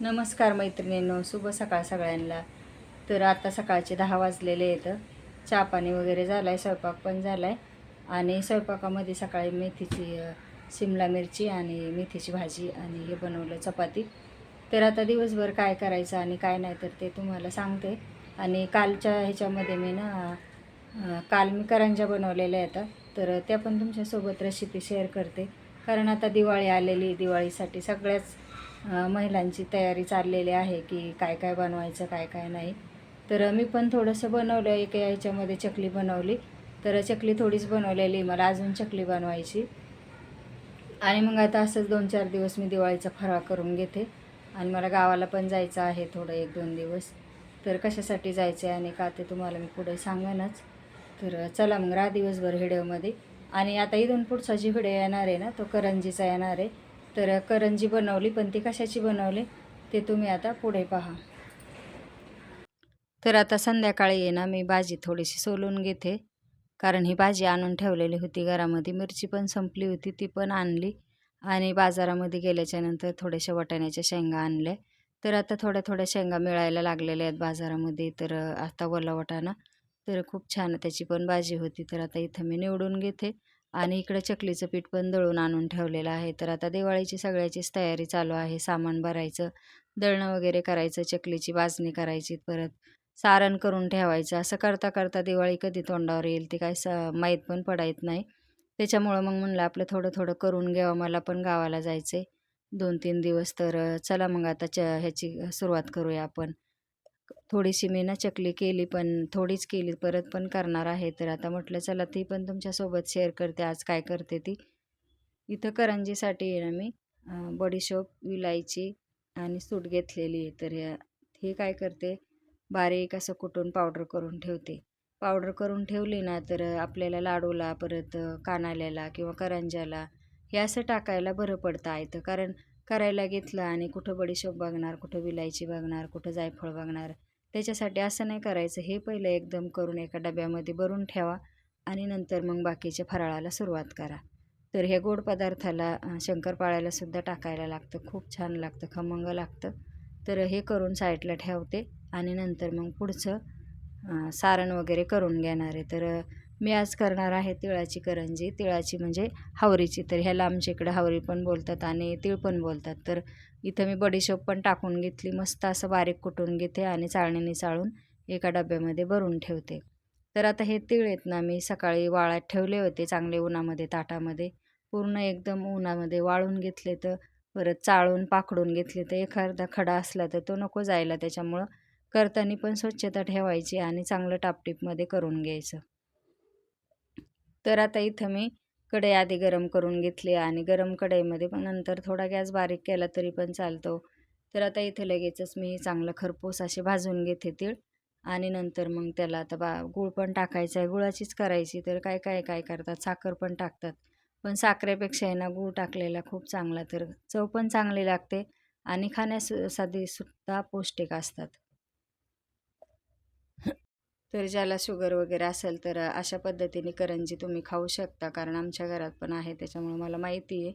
नमस्कार मैत्रिणींनो शुभ सकाळ सगळ्यांना. तर आता सकाळचे दहा वाजलेले आहेत. चहा पाणी वगैरे झालं आहे स्वयंपाक पण झाला आहे आणि स्वयंपाकामध्ये सकाळी मेथीची शिमला मिरची आणि मेथीची भाजी आणि हे बनवलं चपाती. तर आता दिवसभर काय करायचं आणि काय नाही तर ते तुम्हाला सांगते. आणि कालच्या ह्याच्यामध्ये मी ना काल मी करंजा बनवलेल्या आहेत. तर त्या पण तुमच्यासोबत रेसिपी शेअर करते. कारण आता दिवाळी आलेली दिवाळीसाठी सगळ्याच महिलांची तयारी चाललेली आहे की काय काय बनवायचं काय काय नाही. तर मी पण थोडंसं बनवलं एका याच्यामध्ये चकली बनवली. तर चकली थोडीच बनवलेली मला अजून चकली बनवायची. आणि मग आता असंच दोन चार दिवस मी दिवाळीचा फराळ करून घेते. आणि मला गावाला पण जायचं आहे थोडं एक दोन दिवस. तर कशासाठी जायचं आहे आणि का ते तुम्हाला मी पुढे सांगेनच. तर चला मग राहा दिवसभर व्हिडिओमध्ये. आणि आता इथून पुढचा जी व्हिडिओ येणार आहे ना तो करंजीचा येणार आहे. तर करंजी बनवली पण ती कशाची बनवली ते तुम्ही आता पुढे पहा. तर आता संध्याकाळी ये ना मी भाजी थोडीशी सोलून घेते. कारण ही भाजी आणून ठेवलेली होती घरामध्ये मिरची पण संपली होती ती पण आणली. आणि बाजारामध्ये गेल्याच्यानंतर थोड्याशा वाटाण्याच्या शेंगा आणल्या. तर आता थोड्या थोड्या शेंगा मिळायला लागलेल्या आहेत बाजारामध्ये. तर आता ओला वाटाणा तर खूप छान त्याची पण भाजी होती. तर आता इथं मी निवडून घेते. आणि इकडे चकलीचं पीठ पण दळून आणून ठेवलेलं आहे. तर आता दिवाळीची सगळ्याचीच तयारी चालू आहे. सामान भरायचं दळणं वगैरे करायचं चकलीची बाजणी करायची परत सारण करून ठेवायचं. असं करता करता दिवाळी कधी तोंडावर येईल ते काय स माहीत पण पडायत नाही. त्याच्यामुळं मग म्हणलं आपलं थोडं थोडं करून घ्यावं. मला पण गावाला जायचं आहे दोन तीन दिवस तर चला मग आता च ह्याची सुरुवात करूया आपण. थोडीशी मी ना चकली केली पण थोडीच केली परत पण करणार आहे. तर आता म्हटलं चला ती पण तुमच्यासोबत शेअर करते. आज काय करते ती? इथं करंजीसाठी आहे ना मी बडीशोप विलायची आणि सूट घेतलेली आहे. तर हे काय करते? बारीक असं कुटून पावडर करून ठेवते. पावडर करून ठेवली ना तर आपल्याला लाडूला परत कानाल्याला किंवा करंजाला हे असं टाकायला बरं पडतं आहे कारण करायला घेतलं आणि कुठं बडीशोप बघणार कुठं विलायची बघणार कुठं जायफळ बघणार त्याच्यासाठी असं नाही करायचं. हे पहिलं एकदम करून एका डब्यामध्ये भरून ठेवा आणि नंतर मग बाकीच्या फराळाला सुरुवात करा. तर हे गोड पदार्थाला शंकरपाळ्याला सुद्धा टाकायला लागतं. खूप छान लागतं खमंग लागतं. तर हे करून साईडला ठेवते आणि नंतर मग पुढचं सारण वगैरे करून घेणार आहे. तर मी आज करणार आहे तिळाची करंजी. तिळाची म्हणजे हावरीची. तर ह्याला आमच्या इकडं हावरी पण बोलतात आणि तीळ पण बोलतात. तर इथं मी बडीशोप पण टाकून घेतली. मस्त असं बारीक कुटून घेते आणि चाळणीने चाळून एका डब्यामध्ये भरून ठेवते. तर आता हे तीळ आहेत ना मी सकाळी वाळात ठेवले होते चांगले उन्हामध्ये ताटामध्ये. पूर्ण एकदम उन्हामध्ये वाळून घेतले तर परत चाळून पाकडून घेतले तर एखादा खडा असला तर तो नको जायला. त्याच्यामुळं करताना पण स्वच्छता ठेवायची आणि चांगलं टापटीपमध्ये करून घ्यायचं. तर आता इथं मी कढई आधी गरम करून घेतली आणि गरम कढईमध्ये पण नंतर थोडा गॅस बारीक केला तरी पण चालतो. तर आता इथं लगेचच मी चांगलं खरपूस असे भाजून घेते तीळ आणि नंतर मग त्याला आता बा गूळ पण टाकायचं आहे. गुळाचीच करायची तर काय काय काय करतात? साखर पण टाकतात. पण साखरेपेक्षा आहे ना गूळ टाकलेला खूप चांगला तर चव पण चांगली लागते आणि खाण्यास साधी सुद्धा पौष्टिक असतात. तर ज्याला शुगर वगैरे असेल तर अशा पद्धतीने करंजी तुम्ही खाऊ शकता कारण आमच्या घरात पण आहे त्याच्यामुळे मला माहिती आहे.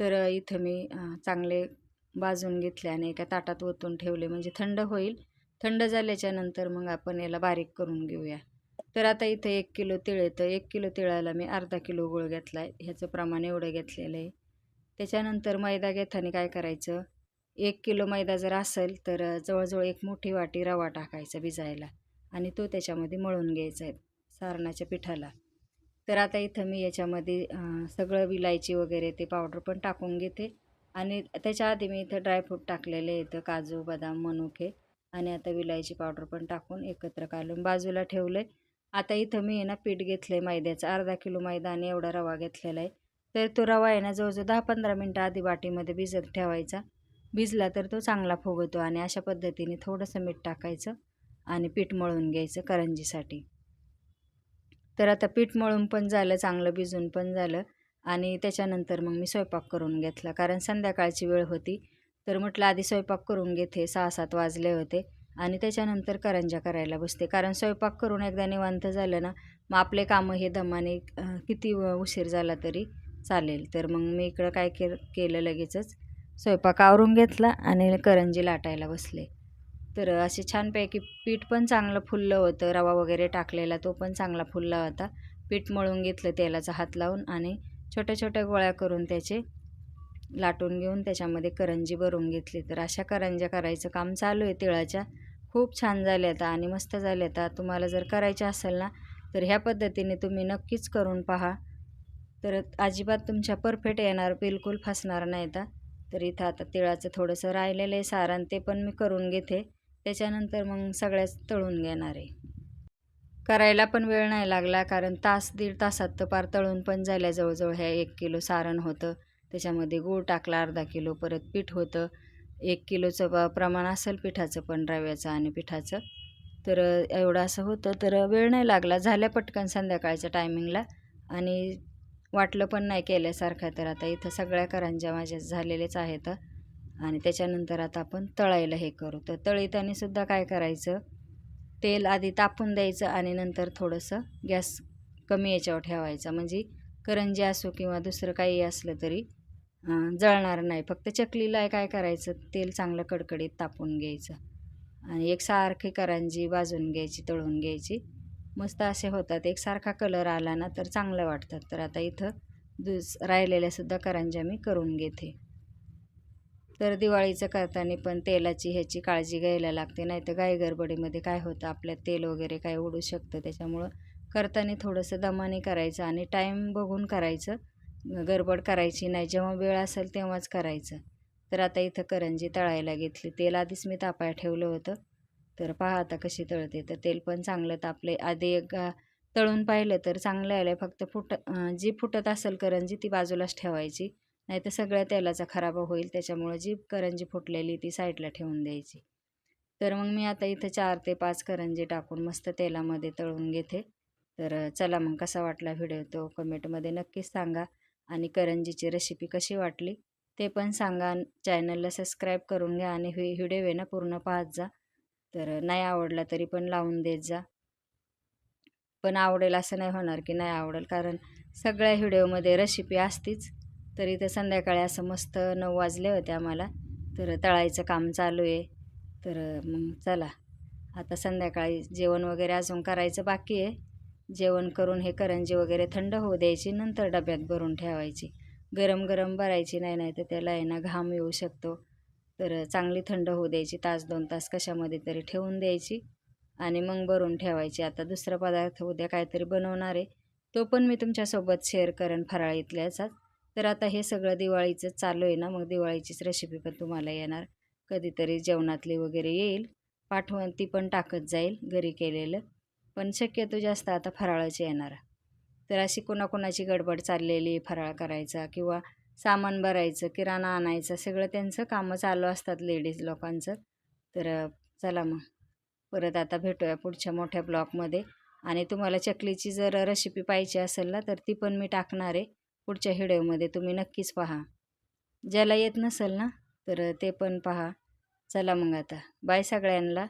तर इथं मी चांगले भाजून घेतले आणि एका ताटात ओतून ठेवले म्हणजे थंड होईल. थंड झाल्याच्यानंतर मग आपण याला बारीक करून घेऊया. तर आता इथं एक किलो तिळ येतं एक किलो तिळाला मी अर्धा किलो गुळ घेतला आहे. ह्याचं प्रमाण एवढं घेतलेलं आहे. त्याच्यानंतर मैदा घेताना काय करायचं? एक किलो मैदा जर असेल तर जवळजवळ एक मोठी वाटी रवा टाकायचा भिजायला. आणि तो त्याच्यामध्ये मळून घ्यायचा आहे सारणाच्या पिठाला. तर आता इथं मी याच्यामध्ये सगळं विलायची वगैरे ते पावडर पण टाकून घेते. आणि त्याच्या आधी मी इथं ड्रायफ्रूट टाकलेले इथं काजू बदाम मनुके आणि आता विलायची पावडर पण टाकून एकत्र काढून बाजूला ठेवलं आहे. आता इथं मी आहे ना पीठ घेतलं आहे मैद्याचं अर्धा किलो मैदा आणि एवढा रवा घेतलेला आहे. तर तो रवा आहे ना जवळजवळ दहा पंधरा मिनटं आधी वाटीमध्ये भिजत ठेवायचा. भिजला तर तो चांगला फुगतो आणि अशा पद्धतीने थोडंसं मीठ टाकायचं. आणि पीठ मळून घ्यायचं करंजीसाठी. तर आता पीठ मळून पण झालं चांगलं भिजून पण झालं आणि त्याच्यानंतर मग मी स्वयंपाक करून घेतला. कारण संध्याकाळची वेळ होती तर म्हटलं आधी स्वयंपाक करून घेते सहा सात वाजले होते आणि त्याच्यानंतर करंजा करायला बसते. कारण स्वयंपाक करून एकदा निवांत झालं ना मग आपले कामं हे दमाने किती उशीर झाला तरी चालेल. तर मग मी इकडं काय के केलं लगेचच स्वयंपाक आवरून घेतला आणि करंजी लाटायला बसले. तर असे छानपैकी पीठ पण चांगलं फुललं होतं रवा वगैरे टाकलेला तो पण चांगला फुलला होता. पीठ मळून घेतलं तेलाचा हात लावून आणि छोट्या छोट्या गोळ्या करून त्याचे लाटून घेऊन त्याच्यामध्ये करंजी भरून घेतली. तर अशा करंज्या करायचं काम चालू आहे तिळाच्या. खूप छान झाल्या आता आणि मस्त झाल्या आता. तुम्हाला जर करायच्या असेल ना तर ह्या पद्धतीने तुम्ही नक्कीच करून पहा. तर अजिबात तुमच्या परफेक्ट येणार बिलकुल फसणार नाही आता. तर इथं आता तिळाचं थोडंसं राहिलेलं आहे सारण ते पण मी करून घेते. त्याच्यानंतर मग सगळ्याच तळून घेणार आहे. करायला पण वेळ नाही लागला कारण तास दीड तासात तर पार तळून पण झाल्या. जवळजवळ ह्या एक किलो सारण होतं. त्याच्यामध्ये गूळ टाकला अर्धा किलो परत पीठ होतं. एक किलोचं प प्रमाण असेल पिठाचं पण रव्याचं आणि पिठाचं. तर एवढं असं होतं. तर वेळ नाही लागला. झाल्या पटकन संध्याकाळच्या टायमिंगला आणि वाटलं पण नाही केल्यासारखं. तर आता इथं सगळ्या करंज्या माझ्या झालेलेच आहेत. आणि त्याच्यानंतर आता आपण तळायला हे करू. तर तळीताना सुद्धा काय करायचं? तेल आधी तापून द्यायचं आणि नंतर थोडंसं गॅस कमी याच्यावर ठेवायचा. म्हणजे करंजी असो किंवा दुसरं काही असलं तरी जळणार नाही. फक्त चकलीला काय करायचं? तेल चांगलं कडकडीत तापून घ्यायचं. आणि एकसारखी करंजी भाजून घ्यायची तळून घ्यायची. मस्त असे होतात. एकसारखा कलर आला ना तर चांगलं वाटतात तर आता इथं दुस राहिलेल्यासुद्धा करंज्या मी करून घेते. तर दिवाळीचं करताना पण तेलाची ह्याची काळजी घ्यायला लागते. नाही तर गाई गडबडीमध्ये काय होतं आपल्या तेल वगैरे काय उडू शकतं. त्याच्यामुळं करताना थोडंसं दमाने करायचं आणि टाईम बघून करायचं. गडबड करायची नाही. जेव्हा वेळ असेल तेव्हाच करायचं. तर आता इथं करंजी तळायला घेतली. तेल आधीच मी तापाय ठेवलं होतं. तर पहा आता कशी तळते. तर तेल पण चांगलं तापले. आधी एक तळून पाहिलं तर चांगलं आलं फक्त फुट जी फुटत असेल करंजी ती बाजूलाच ठेवायची. नाही तर सगळ्या तेलाचा खराब होईल त्याच्यामुळं जी करंजी फुटलेली ती साईडला ठेवून द्यायची. तर मग मी आता इथं चार ते पाच करंजी टाकून मस्त तेलामध्ये तळून घेते. तर चला मग कसा वाटला व्हिडिओ तो कमेंटमध्ये नक्कीच सांगा. आणि करंजीची रेसिपी कशी वाटली ते पण सांगा. चॅनलला सबस्क्राईब करून घ्या आणि व्हि व्हिडिओ आहे ना पूर्ण पाहत जा. तर नाही आवडला तरी पण लावून देत जा. पण आवडेल असं नाही होणार की नाही आवडेल. कारण सगळ्या व्हिडिओमध्ये रेसिपी असतीच. तर इथं संध्याकाळी असं मस्त नऊ वाजले होते आम्हाला. तर तळायचं काम चालू आहे. तर मग चला. आता संध्याकाळी जेवण वगैरे अजून करायचं बाकी आहे. जेवण करून हे करंजी वगैरे थंड होऊ द्यायची नंतर डब्यात भरून ठेवायची. गरम गरम भरायची नाही नाही तर त्याला आहे ना घाम येऊ शकतो. तर चांगली थंड होऊ द्यायची तास दोन तास कशामध्ये तरी ठेवून द्यायची आणि मग भरून ठेवायची. आता दुसरा पदार्थ उद्या काहीतरी बनवणार आहे. तो पण मी तुमच्यासोबत शेअर करेन फराळीतल्याचाच तर आता हे सगळं दिवाळीचं चालू आहे ना मग दिवाळीचीच रेसिपी पण तुम्हाला येणार. कधीतरी जेवणातली वगैरे येईल. पाठवण ती पण टाकत जाईल घरी केलेलं. पण शक्यतो जास्त आता फराळाची येणार. तर अशी कोणाकोणाची गडबड चाललेली फराळ करायचा किंवा सामान भरायचं किराणा आणायचं सगळं त्यांचं कामं चालू असतात लेडीज लोकांचं. तर चला मग. परत आता भेटूया पुढच्या मोठ्या ब्लॉकमध्ये आणि तुम्हाला चकलीची जर रेसिपी पाहिजे असेल ना तर ती पण मी टाकणार आहे. पुढच्या व्हिडिओमध्ये तुम्ही नक्कीच पहा. ज्याला येत नसेल ना तर ते पण पहा. चला मग आता. बाय सगळ्यांना.